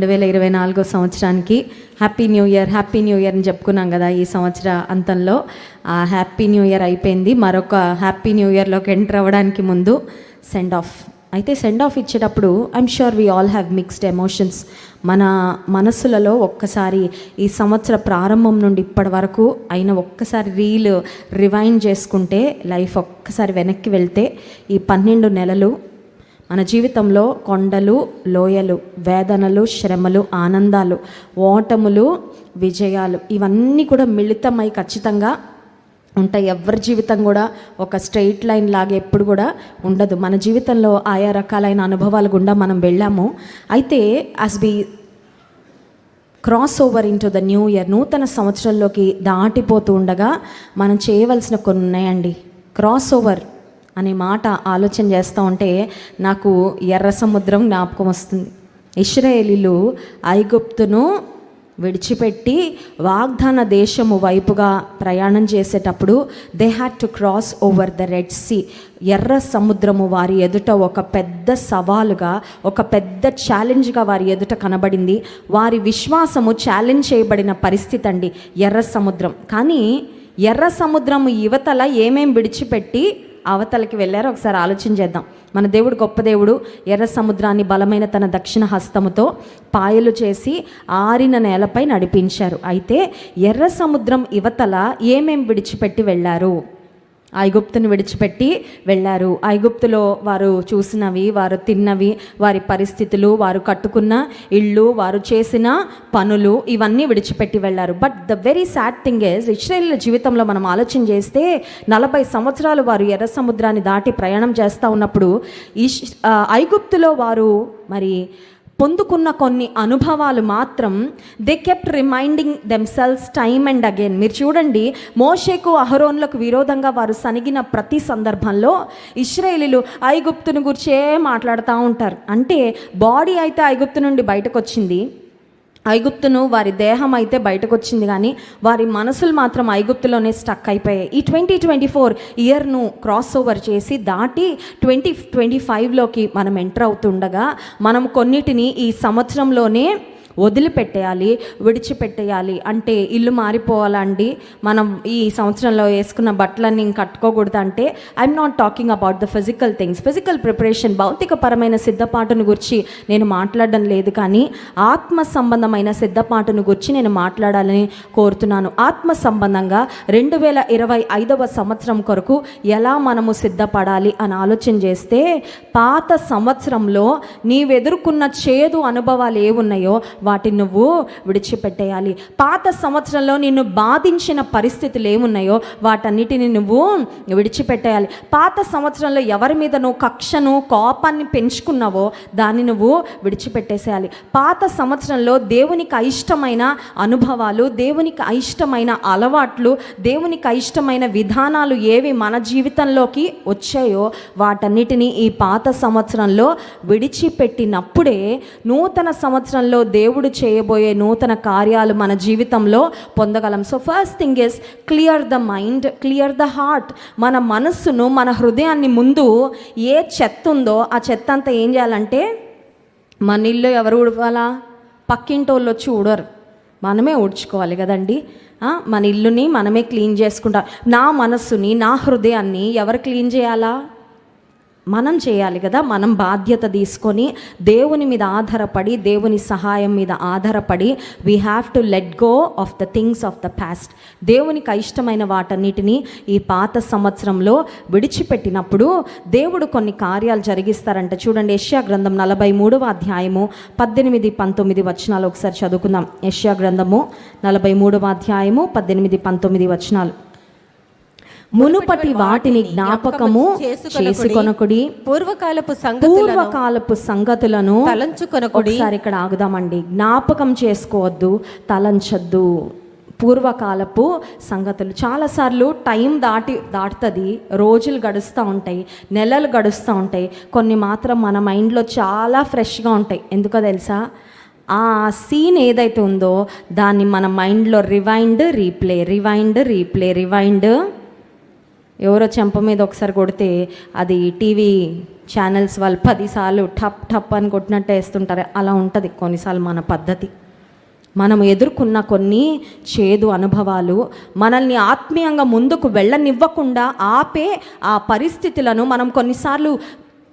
రెండు వేల ఇరవై నాలుగో సంవత్సరానికి happy new year happy new year అని చెప్పుకున్నాం కదా ఈ సంవత్సర అంతంలో. ఆ హ్యాపీ న్యూ ఇయర్ అయిపోయింది. మరొక హ్యాపీ న్యూ ఇయర్లోకి ఎంటర్ అవ్వడానికి ముందు సెండ్ ఆఫ్. అయితే సెండ్ ఆఫ్ ఇచ్చేటప్పుడు I'm sure we all have mixed emotions మన మనసులలో ఒక్కసారి ఈ సంవత్సర ప్రారంభం నుండి ఇప్పటి వరకు అయిన ఒక్కసారి రీల్ రివైండ్ చేసుకుంటే లైఫ్ ఒక్కసారి వెనక్కి వెళ్తే ఈ పన్నెండు నెలలు మన జీవితంలో కొండలు లోయలు వేదనలు శ్రమలు ఆనందాలు ఓటములు విజయాలు ఇవన్నీ కూడా మిళితమై ఖచ్చితంగా ఉంటాయి. ఎవరి జీవితం కూడా ఒక స్ట్రెయిట్ లైన్ లాగా ఎప్పుడు కూడా ఉండదు. మన జీవితంలో ఆయా రకాలైన అనుభవాలు గుండా మనం వెళ్ళాము. అయితే as we cross over into the new year నూతన సంవత్సరంలోకి దాటిపోతూ ఉండగా మనం చేయవలసిన కొన్ని ఉన్నాయండి. క్రాస్ ఓవర్ అనే మాట ఆలోచన చేస్తూ ఉంటే నాకు ఎర్ర సముద్రం జ్ఞాపకం వస్తుంది. ఇస్రాయేలీలు ఐగుప్తును విడిచిపెట్టి వాగ్దాన దేశము వైపుగా ప్రయాణం చేసేటప్పుడు they had to cross over the red sea ఎర్ర సముద్రము వారి ఎదుట ఒక పెద్ద సవాలుగా ఒక పెద్ద ఛాలెంజ్గా వారి ఎదుట కనబడింది. వారి విశ్వాసము ఛాలెంజ్ చేయబడిన పరిస్థితి అండి ఎర్ర సముద్రం. కానీ ఎర్ర సముద్రము యువతల ఏమేం విడిచిపెట్టి అవతలకి వెళ్ళారో ఒకసారి ఆలోచన చేద్దాం. మన దేవుడు గొప్ప దేవుడు ఎర్ర సముద్రాన్ని బలమైన తన దక్షిణ హస్తముతో పాయలు చేసి ఆరిన నేలపై నడిపించారు. అయితే ఎర్ర సముద్రం ఇవతల ఏమేం విడిచిపెట్టి వెళ్ళారు? ఐగుప్తును విడిచిపెట్టి వెళ్ళారు. ఐగుప్తులో వారు చూసినవి వారు తిన్నవి వారి పరిస్థితులు వారు కట్టుకున్న ఇళ్ళు వారు చేసిన పనులు ఇవన్నీ విడిచిపెట్టి వెళ్ళారు. But the very sad thing is Israel జీవితంలో మనం ఆలోచన చేస్తే నలభై సంవత్సరాలు వారు ఎర్ర సముద్రాన్ని దాటి ప్రయాణం చేస్తూ ఉన్నప్పుడు ఇష్ ఐగుప్తులో వారు మరి పొందుకున్న కొన్ని అనుభవాలు మాత్రం they kept reminding themselves time and again మీరు చూడండి మోషేకు అహరోన్లకు విరోధంగా వారు సనిగిన ప్రతి సందర్భంలో ఇస్రాయేలీలు ఐగుప్తుని గురించే మాట్లాడుతూ ఉంటారు? అంటే బాడీ అయితే ఐగుప్తు నుండి బయటకు వచ్చింది ఐగుప్తును వారి దేహం అయితే బయటకు వచ్చింది కానీ వారి మనసులు మాత్రం ఐగుప్తులోనే స్టక్ అయిపోయాయి. ఈ ట్వంటీ ట్వంటీ ఫోర్ ఇయర్ను క్రాస్ ఓవర్ చేసి దాటి ట్వంటీ ట్వంటీ ఫైవ్లోకి మనం ఎంటర్ అవుతుండగా మనం కొన్నిటిని ఈ సంవత్సరంలోనే వదిలిపెట్టేయాలి విడిచిపెట్టేయాలి. అంటే ఇల్లు మారిపోవాలండి. మనం ఈ సంవత్సరంలో వేసుకున్న బట్టలన్నీ కట్టుకోకూడదు అంటే I'm not talking about the physical things physical preparation భౌతికపరమైన సిద్ధపాటును గురించి నేను మాట్లాడడం లేదు కానీ ఆత్మ సంబంధమైన సిద్ధపాటును గురించి నేను మాట్లాడాలని కోరుతున్నాను. ఆత్మ సంబంధంగా రెండు వేల ఇరవై ఐదవ సంవత్సరం కొరకు ఎలా మనము సిద్ధపడాలి అని ఆలోచన చేస్తే పాత సంవత్సరంలో నీవెదుర్కొన్న చేదు అనుభవాలు ఏమున్నాయో వాటిని నువ్వు విడిచిపెట్టేయాలి. పాత సంవత్సరంలో నిన్ను బాధించిన పరిస్థితులు ఏమున్నాయో వాటన్నిటిని నువ్వు విడిచిపెట్టేయాలి. పాత సంవత్సరంలో ఎవరి మీద నువ్వు కక్షను కోపాన్ని పెంచుకున్నావో దాన్ని నువ్వు విడిచిపెట్టేసేయాలి. పాత సంవత్సరంలో దేవునికి అయిష్టమైన అనుభవాలు దేవునికి అయిష్టమైన అలవాట్లు దేవునికి అయిష్టమైన విధానాలు ఏవి మన జీవితంలోకి వచ్చాయో వాటన్నిటినీ ఈ పాత సంవత్సరంలో విడిచిపెట్టినప్పుడే నూతన సంవత్సరంలో దేవుడు చేయబోయే నూతన కార్యాలు మన జీవితంలో పొందగలం. So first thing is clear the mind clear the heart మన మనస్సును మన హృదయాన్ని ముందు ఏ చెత్త ఉందో ఆ చెత్త అంతా ఏం చేయాలంటే మన ఇల్లు ఎవరు ఉడవాలా పక్కింటి వాళ్ళు వచ్చి ఉడరు మనమే ఊడ్చుకోవాలి కదండి. మన ఇల్లుని మనమే క్లీన్ చేసుకుంటాం నా మనస్సుని నా హృదయాన్ని ఎవరు క్లీన్ చేయాలా? మనం చేయాలి కదా? మనం బాధ్యత తీసుకొని దేవుని మీద ఆధారపడి దేవుని సహాయం మీద ఆధారపడి we have to let go of the things of the past దేవునికి అయిష్టమైన వాటన్నిటిని ఈ పాత సంవత్సరంలో విడిచిపెట్టినప్పుడు దేవుడు కొన్ని కార్యాలు జరిగిస్తారంట. చూడండి యష్యా గ్రంథం నలభై మూడవ అధ్యాయము పద్దెనిమిది పంతొమ్మిది వచనాలు. ఒకసారి చదువుకుందాం. యష్యా గ్రంథము నలభై మూడవ అధ్యాయము పద్దెనిమిది పంతొమ్మిది వచనాలు. మునుపటి వాటిని జ్ఞాపకము చేసుకొనకుడి పూర్వకాలపు పూర్వకాలపు సంగతులను తలంచుకొనకుడి. ఒకసారి ఇక్కడ ఆగుదామండి. జ్ఞాపకం చేసుకోవద్దు తలంచొద్దు. పూర్వకాలపు సంగతులు. చాలాసార్లు టైం దాటి దాటుతుంది రోజులు గడుస్తూ ఉంటాయి నెలలు గడుస్తూ ఉంటాయి. కొన్ని మాత్రం మన మైండ్లో చాలా ఫ్రెష్గా ఉంటాయి. ఎందుకో తెలుసా? ఆ సీన్ ఏదైతే ఉందో దాన్ని మన మైండ్లో rewind replay rewind replay rewind ఎవరో చెంప మీద ఒకసారి కొడితే అది టీవీ ఛానల్స్ వాళ్ళు పదిసార్లు టప్ టప్ అని కొట్టినట్టు వేస్తుంటారు. అలా ఉంటుంది కొన్నిసార్లు మన పద్ధతి. మనం ఎదుర్కొన్న కొన్ని చేదు అనుభవాలు మనల్ని ఆత్మీయంగా ముందుకు వెళ్ళనివ్వకుండా ఆపే ఆ పరిస్థితులను మనం కొన్నిసార్లు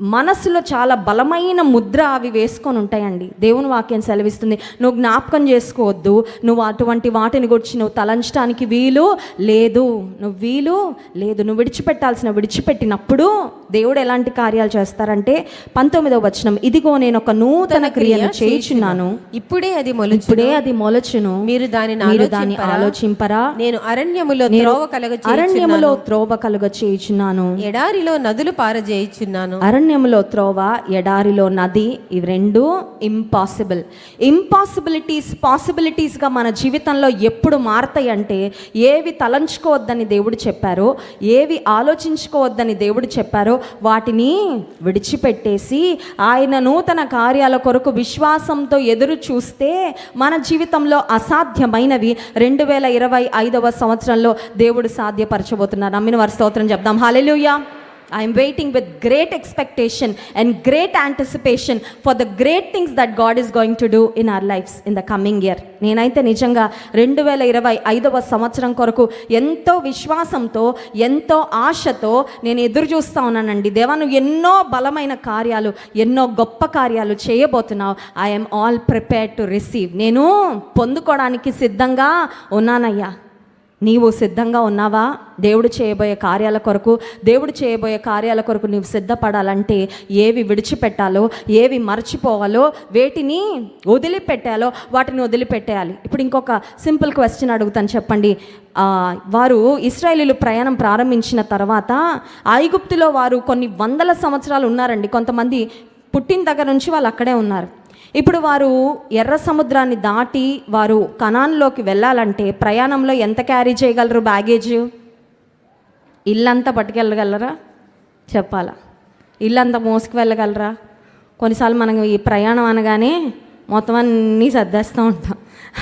మనసులో చాలా బలమైన ముద్ర అవి వేసుకొని ఉంటాయండి. దేవుని వాక్యం సెలవిస్తుంది నువ్వు జ్ఞాపకం చేసుకోవద్దు నువ్వు అటువంటి వాటిని గురించి నువ్వు తలంచడానికి వీలు లేదు. నువ్వు వీలు లేదు. నువ్వు విడిచిపెట్టాల్సిన విడిచిపెట్టినప్పుడు దేవుడు ఎలాంటి కార్యాలు చేస్తారంటే పంతొమ్మిదవ వచనం ఇదిగో నేను ఒక నూతన క్రియను చేయుచున్నాను. ఇప్పుడే అది మొలుచు ఇప్పుడే అది మొలచును. మీరు దానిని మీరు దాన్ని ఆలోచింపరా? నేను అరణ్యములో త్రోవ కలగ అరణ్యములో త్రోవ కలుగ చేయుచున్నాను ఎడారిలో నదులు పారజేయుచున్నాను. అరణ్యంలో త్రోవ ఎడారిలో నది ఇవి రెండు ఇంపాసిబుల్ ఇంపాసిబిలిటీస్ పాసిబిలిటీస్గా మన జీవితంలో ఎప్పుడు మారతాయి అంటే ఏవి తలంచుకోవద్దని దేవుడు చెప్పారో ఏవి ఆలోచించుకోవద్దని దేవుడు చెప్పారో వాటిని విడిచిపెట్టేసి ఆయన నూతన కార్యాల కొరకు విశ్వాసంతో ఎదురు చూస్తే మన జీవితంలో అసాధ్యమైనవి. రెండు వేల ఇరవై ఐదవ సంవత్సరంలో దేవుడు సాధ్యపరచబోతున్నారు. నమ్మిన వారి స్తోత్రం చెప్దాం. Hallelujah I'm waiting with great expectation and great anticipation for the great things that God is going to do in our lives in the coming year నేనైతే నిజంగా రెండు వేల ఇరవై ఐదవ సంవత్సరం కొరకు ఎంతో విశ్వాసంతో ఎంతో ఆశతో నేను ఎదురు చూస్తూ ఉన్నానండి. దేవా నువ్వు ఎన్నో బలమైన కార్యాలు ఎన్నో గొప్ప కార్యాలు చేయబోతున్నావు. I'm all prepared to receive నేను పొందుకోవడానికి సిద్ధంగా ఉన్నానయ్యా. నీవు సిద్ధంగా ఉన్నావా? దేవుడు చేయబోయే కార్యాల కొరకు దేవుడు చేయబోయే కార్యాల కొరకు నీవు సిద్ధపడాలంటే ఏవి విడిచిపెట్టాలో ఏవి మర్చిపోవాలో వేటిని వదిలిపెట్టాలో వాటిని వదిలిపెట్టేయాలి. ఇప్పుడు ఇంకొక సింపుల్ క్వశ్చన్ అడుగుతాను చెప్పండి. వారు ఇస్రాయేలీలు ప్రయాణం ప్రారంభించిన తర్వాత ఐగుప్తులో వారు కొన్ని వందల సంవత్సరాలు ఉన్నారండి. కొంతమంది పుట్టిన దగ్గర నుంచి వాళ్ళు అక్కడే ఉన్నారు. ఇప్పుడు వారు ఎర్ర సముద్రాన్ని దాటి వారు కణాన్లోకి వెళ్ళాలంటే ప్రయాణంలో ఎంత క్యారీ చేయగలరు బ్యాగేజ్? ఇల్లంతా పట్టుకెళ్ళగలరా? చెప్పాలా. ఇల్లంతా మోసుకు వెళ్ళగలరా కొన్నిసార్లు మనం ఈ ప్రయాణం అనగానే మొత్తం అన్నీ సర్దేస్తూ ఉంటాం.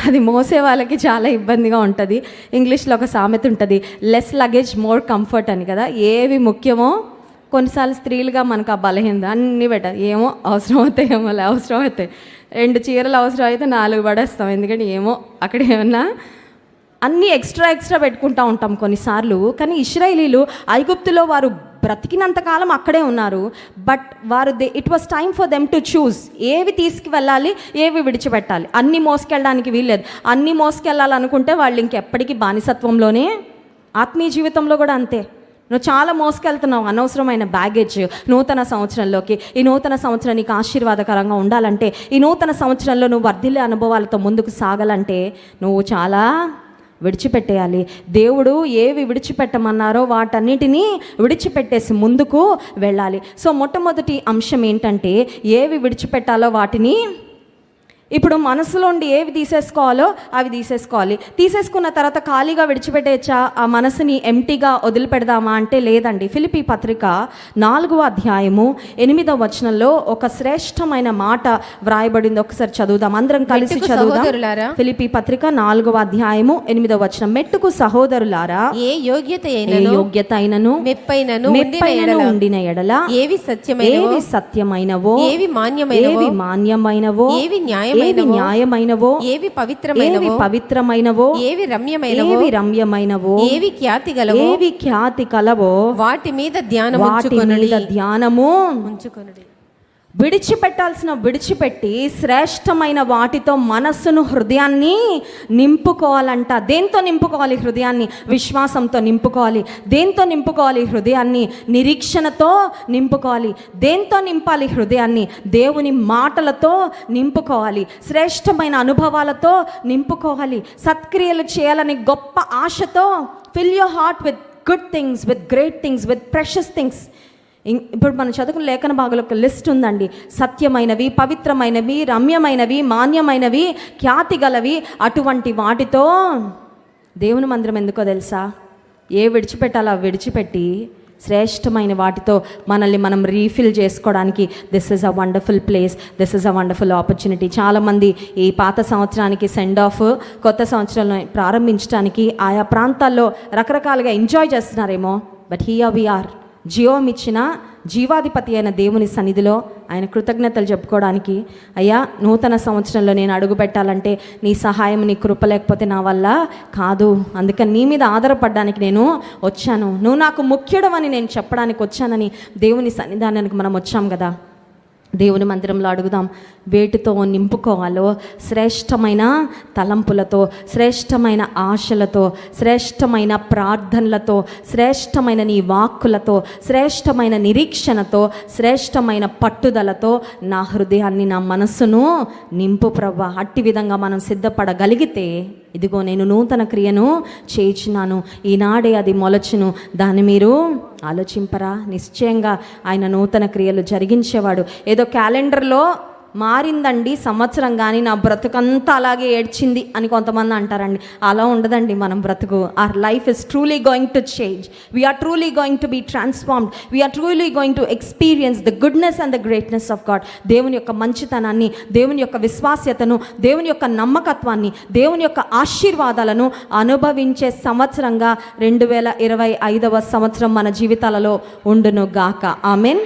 అది మోసే వాళ్ళకి చాలా ఇబ్బందిగా ఉంటుంది. ఇంగ్లీష్లో ఒక సామెత ఉంటుంది లెస్ లగేజ్ మోర్ కంఫర్ట్ అని కదా. ఏవి ముఖ్యమో కొన్నిసార్లు స్త్రీలుగా మనకు ఆ బలహీనత అన్నీ పెట్టాలి ఏమో అవసరం అవుతాయి ఏమో అవసరం అవుతాయి రెండు చీరలు అవసరం అయితే నాలుగు పడేస్తాం. ఎందుకంటే ఏమో అక్కడ ఏమన్నా అన్నీ ఎక్స్ట్రా ఎక్స్ట్రా పెట్టుకుంటా ఉంటాం కొన్నిసార్లు. కానీ ఇస్రాయేలీలు ఐగుప్తులో వారు బ్రతికినంతకాలం అక్కడే ఉన్నారు. బట్ వారు they it was time for them to choose ఏవి తీసుకువెళ్ళాలి ఏవి విడిచిపెట్టాలి. అన్నీ మోసుకెళ్ళడానికి వీల్లేదు. అన్నీ మోసుకెళ్ళాలనుకుంటే వాళ్ళు ఇంకెప్పటికీ బానిసత్వంలోనే ఆత్మీయ జీవితంలో కూడా అంతే. నువ్వు చాలా మోసుకెళ్తున్నావు అనవసరమైన బ్యాగేజ్ నూతన సంవత్సరంలోకి. ఈ నూతన సంవత్సరం నీకు ఆశీర్వాదకరంగా ఉండాలంటే ఈ నూతన సంవత్సరంలో నువ్వు వర్ధిల్లే అనుభవాలతో ముందుకు సాగాలంటే నువ్వు చాలా విడిచిపెట్టేయాలి. దేవుడు ఏవి విడిచిపెట్టమన్నారో వాటన్నిటినీ విడిచిపెట్టేసి ముందుకు వెళ్ళాలి. సో మొట్టమొదటి అంశం ఏంటంటే ఏవి విడిచిపెట్టాలో వాటిని ఇప్పుడు మనసులోండి ఏవి తీసేసుకోవాలో అవి తీసేసుకోవాలి. తీసేసుకున్న తర్వాత ఖాళీగా విడిచిపెట్టేచ్చా? ఆ మనసుని ఎంటీగా వదిలిపెడదామా అంటే లేదండి. ఫిలిపి పత్రిక నాలుగవ అధ్యాయము ఎనిమిదవ వచనంలో ఒక శ్రేష్టమైన మాట వ్రాయబడింది. ఒకసారి చదువుదాం. అందరం కలిసి చదువుదాం. ఫిలిపి పత్రిక నాలుగవ అధ్యాయము ఎనిమిదవ వచనం. మెట్టుకు సహోదరులారా ఏ యోగ్యత ఏ యోగ్యత అయినను మెప్పైనను ఉండిన మెప్పైనను ఎడల? ఉండిన ఎడల? ఏవి సత్యమైనవో? ఏవి సత్యమైనవో? ఏవి మాన్యమైనవో? ఏవి మాన్యమైనవో? ఏవి ఏవి న్యాయమైనవో ఏవి పవిత్రమైనవో పవిత్రమైనవో ఏవి రమ్యమైనవో ఏవి రమ్యమైనవో ఏవి ఖ్యాతి గలవో ఏవి ఖ్యాతి కలవో వాటి మీద ధ్యానం వాటి మీద ధ్యానము ఉంచుకొనుడి. విడిచిపెట్టాల్సిన విడిచిపెట్టి శ్రేష్టమైన వాటితో మనస్సును హృదయాన్ని నింపుకోవాలంట. దేంతో నింపుకోవాలి హృదయాన్ని? విశ్వాసంతో నింపుకోవాలి. దేంతో నింపుకోవాలి హృదయాన్ని? నిరీక్షణతో నింపుకోవాలి. దేంతో నింపాలి హృదయాన్ని? దేవుని మాటలతో నింపుకోవాలి. శ్రేష్టమైన అనుభవాలతో నింపుకోవాలి. సత్క్రియలు చేయాలని గొప్ప ఆశతో fill your heart with good things with great things with precious things ఇప్పుడు మనం చదువుకున్న లేఖన భాగంలో ఒక లిస్ట్ ఉందండి. సత్యమైనవి పవిత్రమైనవి రమ్యమైనవి మాన్యమైనవి ఖ్యాతి గలవి అటువంటి వాటితో దేవుని మందిరం ఎందుకో తెలుసా? ఏ విడిచిపెట్టాలో విడిచిపెట్టి శ్రేష్టమైన వాటితో మనల్ని మనం రీఫిల్ చేసుకోవడానికి this is a wonderful place this is a wonderful opportunity చాలామంది ఈ పాత సంవత్సరానికి సెండ్ ఆఫ్ కొత్త సంవత్సరంలో ప్రారంభించడానికి ఆయా ప్రాంతాల్లో రకరకాలుగా ఎంజాయ్ చేస్తున్నారేమో. బట్ హియర్ వి ఆర్ జీవం ఇచ్చిన జీవాధిపతి అయిన దేవుని సన్నిధిలో ఆయన కృతజ్ఞతలు చెప్పుకోవడానికి అయ్యా నూతన సంవత్సరంలో నేను అడుగు పెట్టాలంటే నీ సహాయం నీ కృప లేకపోతే నా వల్ల కాదు. అందుకని నీ మీద ఆధారపడడానికి నేను వచ్చాను. నువ్వు నాకు ముఖ్యడం అని నేను చెప్పడానికి వచ్చానని దేవుని సన్నిధానానికి మనం వచ్చాం కదా. దేవుని మందిరంలో అడుగుదాం. వేటితో నింపుకోవాలో? శ్రేష్టమైన తలంపులతో శ్రేష్టమైన ఆశలతో శ్రేష్టమైన ప్రార్థనలతో శ్రేష్టమైన నీ వాక్కులతో శ్రేష్టమైన నిరీక్షణతో శ్రేష్టమైన పట్టుదలతో నా హృదయాన్ని నా మనస్సును నింపు ప్రభా. అట్టి విధంగా మనం సిద్ధపడగలిగితే ఇదిగో నేను నూతన క్రియను చేయించినాను ఈనాడే అది మొలచును. దాన్ని మీరు ఆలోచింపరా. నిశ్చయంగా ఆయన నూతన క్రియలు జరిగించేవాడు. ఏదో క్యాలెండర్లో మారిందండి సంవత్సరం కానీ నా బ్రతుకంతా అలాగే ఏడ్చింది అని కొంతమంది అంటారండి. అలా ఉండదండి మనం బ్రతుకు. Our life is truly going to change we are truly going to be transformed we are truly going to experience the goodness and the greatness of God దేవుని యొక్క మంచితనాన్ని దేవుని యొక్క విశ్వాస్యతను దేవుని యొక్క నమ్మకత్వాన్ని దేవుని యొక్క ఆశీర్వాదాలను అనుభవించే సంవత్సరంగా రెండు వేల ఇరవై ఐదవ సంవత్సరం మన జీవితాలలో ఉండును గాక. ఆమెన్